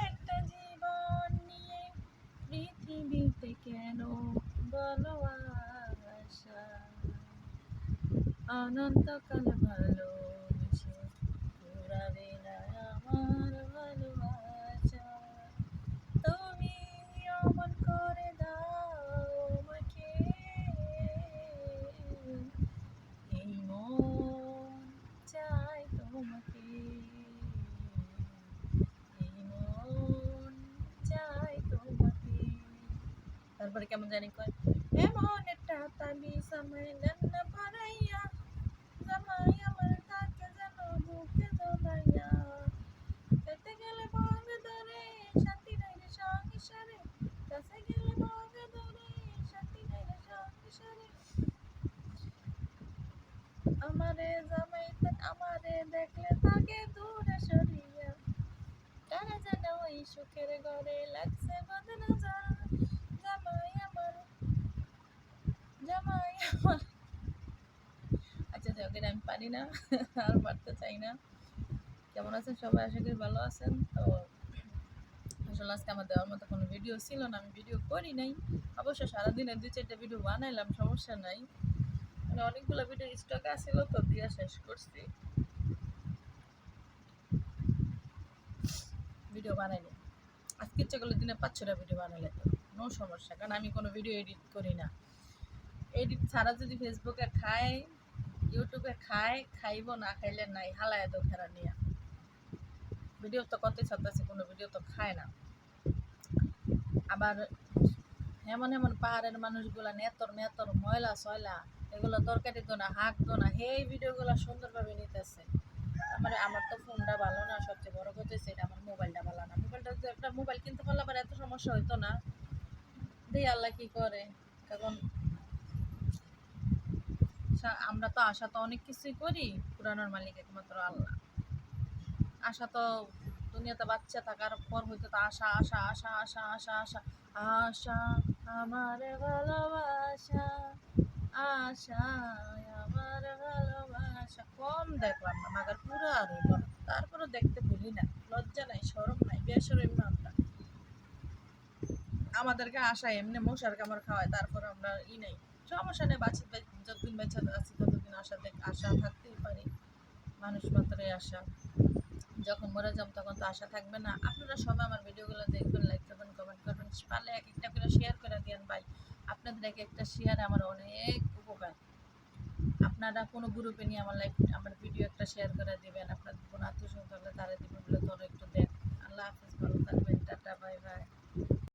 একটা জীবন নিয়ে পৃথিবীতে কেন বলো আশা? অনন্তকাল ভালোবেসে তারপরে কেমন জানি কয় এমন একটা সময় নন্ন পরাইয়া, জামাই আমার থাকে যেন বুকে জমাইয়া খেতে গেলে ধরে শান্তি নাই রে সংসারে কাছে গেলে মগ ধরে শান্তি নাই রে আমারে জামাই আমারে দেখলে থাকে দূরে সরিয়া, তারা যেন ওই সুখের ঘরে লাগছে বদনা যা জামাই আমার জামাই আমার আচ্ছা যাক এটা আমি পারি না, আর পারতে চাই না। কেমন আছেন সবাই? আশা করি ভালো আছেন। তো আসলে আজকে আমার দেওয়ার মতো কোনো ভিডিও ছিল না, আমি ভিডিও করি নাই। অবশ্য সারাদিনে দুই চারটা ভিডিও বানাইলাম, সমস্যা নাই। মানে অনেকগুলো ভিডিও স্টকে আসছিল তো, দিয়ে শেষ করছি। ভিডিও বানাইনি। আজকে ইচ্ছে করলে দিনে পাঁচ ছটা ভিডিও বানাইলে তো নো সমস্যা, কারণ আমি কোনো ভিডিও এডিট করি না। এডিট ছাড়া যদি ফেসবুকে খায় ইউটিউবে খায়, খাইব না, খাইলে নাই, হালায় তো খেরা নিয়ে। ভিডিও তো কতই ছাড়তেছে, কোনো ভিডিও তো খায় না। আবার এমন এমন পাহাড়ের মানুষগুলা নেতর মেতর, ময়লা সয়লা, এগুলো তরকারি তো না, হাঁক তো না সেই ভিডিওগুলো সুন্দরভাবে নিতেছে। আমার আমার তো ফোনটা ভালো না, সবচেয়ে বড় কথা সেটা আমার মোবাইলটা ভালো না। মোবাইলটা একটা মোবাইল কিনতে পারলে আবার এত সমস্যা হইতো না। দিয়ে আল্লাহ কি করে? কারণ সা- আমরা তো আশা তো অনেক কিছুই করি, পুরানোর মালিক একমাত্র আল্লাহ। আশা তো দুনিয়াতে বাচ্চা থাকার পর হইতে তো আশা আশা আশা আশা আশা আশা। আশা আমার ভালোবাসা, আশা আমার ভালোবাসা। কম দেখলাম না, মাগার পুরো আর হইল তারপরে দেখতে ভুলি না, লজ্জা নাই সরম নাই, বেসরম না আমরা আমাদেরকে আশা এমনি মশার কামড় খাওয়ায় তারপর আমরা ই নেই। সমস্যা নেই বাঁচি, যতদিন বেঁচে আছি ততদিন আশা আশা থাকতেই পারি। মানুষ মাত্রই আশা। যখন মরে যাব তখন তো আশা থাকবে না। আপনারা সবাই আমার ভিডিওগুলো দেখবেন লাইক করবেন কমেন্ট করবেন, পারলে এক একটা করে শেয়ার করে দিয়েন ভাই। আপনাদের এক একটা শেয়ার আমার অনেক উপকার। আপনারা কোনো গ্রুপে নিয়ে আমার লাইফ আমার ভিডিও একটা শেয়ার করে দিবেন, আপনাদের কোনো আত্মীয়